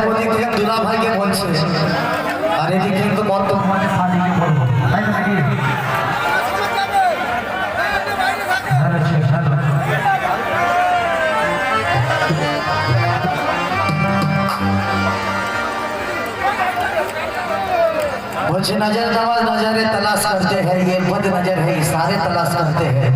ওদিক থেকে দুলা ভাইকে বলছে আর এদিক কিন্তু বর্তমানে সাদিকে বলবো তাই না নাকি হ্যালো, ঠিক, হ্যালো। मुझे नजर नवाज नजरे तलाश करते हैं ये बद नजर है सारे तलाश करते हैं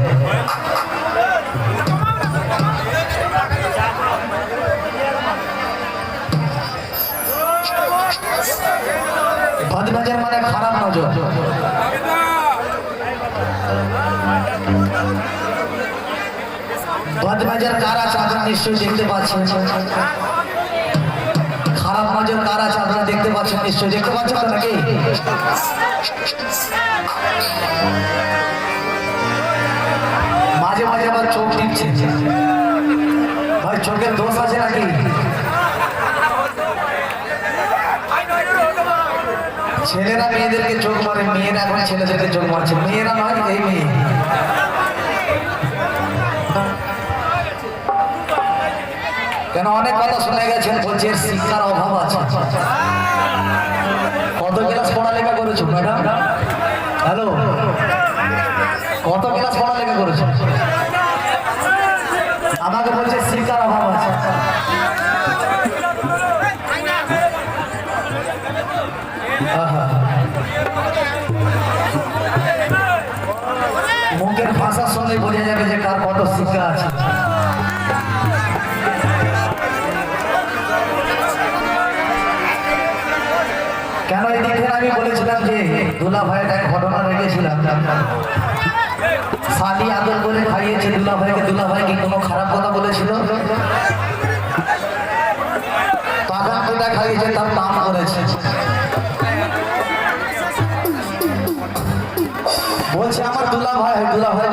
কার আপনারা নিশ্চয়ই দেখতে পাচ্ছেন। খারাপ নজর কার আপনারা দেখতে পাচ্ছেন নিশ্চয়ই। দেখতে পাচ্ছেন নাকি? মাঝে মাঝে আবার চোখ টিপছে। ভাই চোখের দোষ আছে নাকি? ছেলেরা মেয়েদেরকে চোখ মারে, মেয়েরা এখন ছেলেদেরকে চোখ মারছে। মেয়েরা নয়, এই মেয়ে। কেন অনেক কথা শুনে গেছেন বলছে শিক্ষার অভাব আছে। কত ক্লাস পড়ালেখা করেছ, ম্যাডাম? হ্যালো? কত ক্লাস পড়ালেখা করেছ? আমাকে বলছে শিক্ষার অভাব আছে। মুখের ভাষার সঙ্গে বোঝা যাবে যে কার কত শিক্ষা আছে। এই দিকে আমি বলেছিলাম যে দুলা ভাইয়ের এক ঘটনা রেখেছিলাম। সাদি আদর করে খাইয়েছে দুলা ভাইকে দুলা ভাই কি কোনো খারাপ কথা বলেছিল? খাইয়েছে, তার নাম করেছে। বলছে, আমার দুলা ভাই দুলা ভাই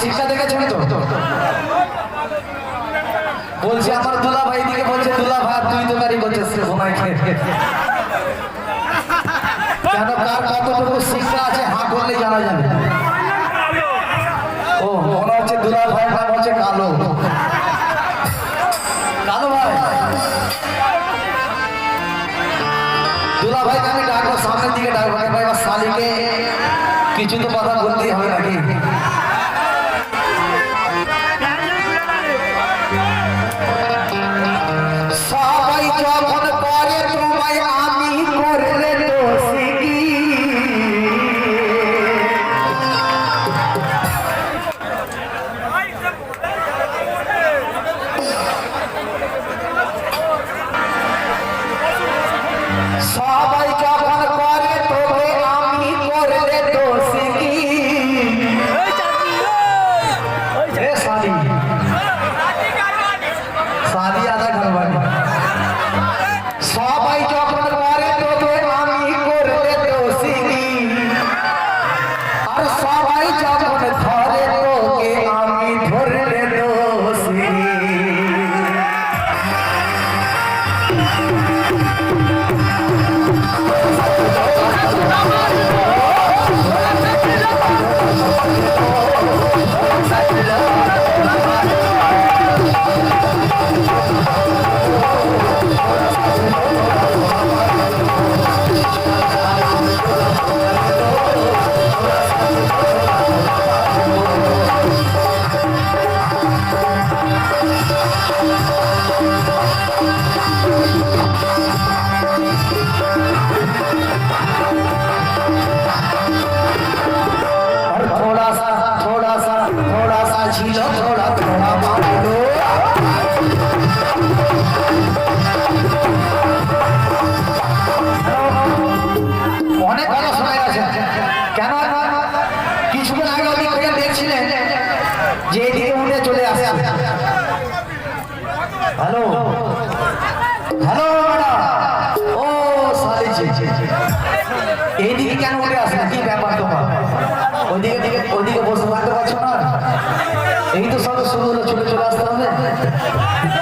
শিক্ষা দেখেছেন তো বলছে, আমার দুলা ভাই দিকে বলছে দুলা ভাই তুই তো বাড়ি করছিস কেন, কার কতটুকু শিক্ষা আছে, হাঁ করলে জানা যাবে? ও, মনে হচ্ছে দুলা ভাই নাম হচ্ছে কালো। কালো ভাই। দুলা ভাই আমি ডাকবো সামনের দিকে ডাকবো ভাই আমার শালিকে কিছু তো কথা বলতেই হবে নাকি?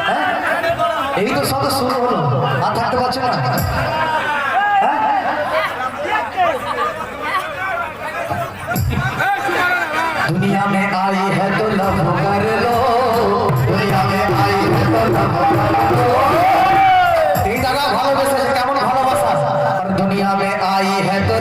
হ্যাঁ? এই তো সব শুরু হলো। আর থাকতে পারছে না। दुनिया में आई है तो लव এই জায়গা ভালোবাসা দুনিয়া में आई है तो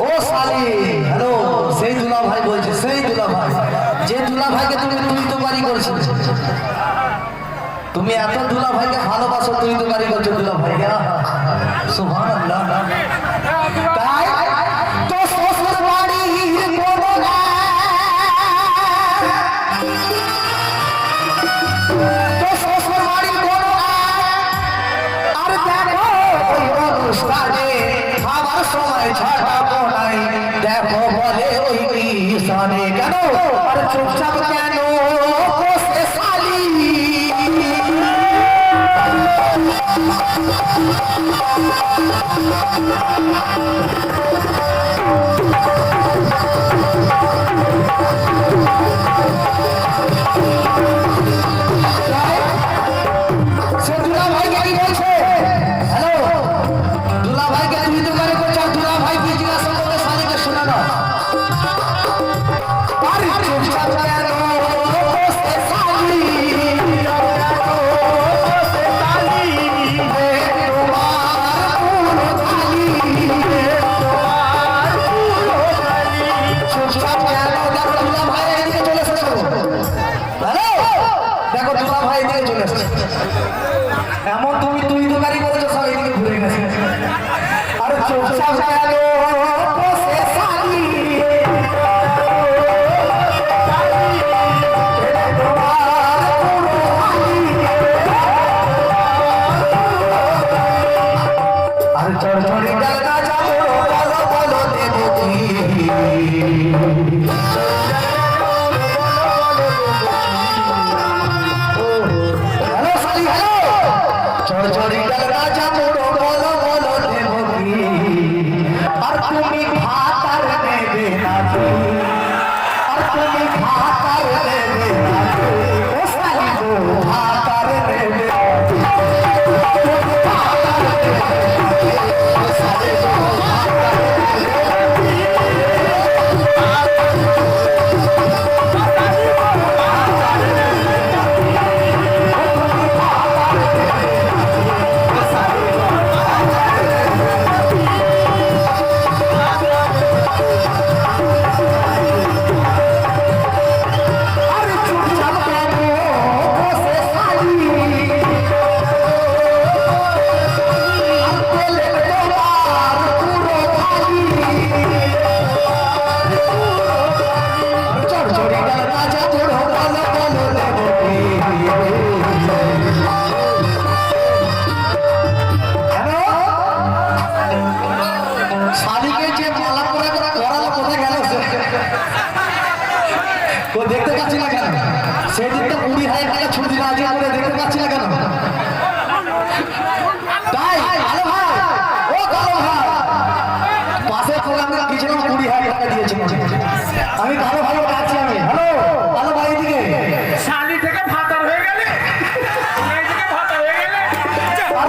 ও সালি হ্যালো সেই দুলা ভাই বলছে সেই দুলা ভাই যে দুলা ভাইকে তুমি তুই তো বাড়ি করেছ তুমি এত দুলা ভাইকে ভালোবাসো তুই তো বাড়ি করছ দুলা ভাইকে সুভান দেখো বলে ওই কেন? আর চুপচাপ Thank you. এমন তুমি তুই দোকানি করেছ সব এদিকে ঘুরে গেছে। আরে চুপচাপ aqui. গিয়েছিলাম কুড়ি হাজার টাকা দিয়েছি। আমি কালো ভালো পাচ্ছি আমি হ্যালো? কালো ভাই এদিকে। শালি থেকে হয়ে গেলে? হয়ে গেলে। আর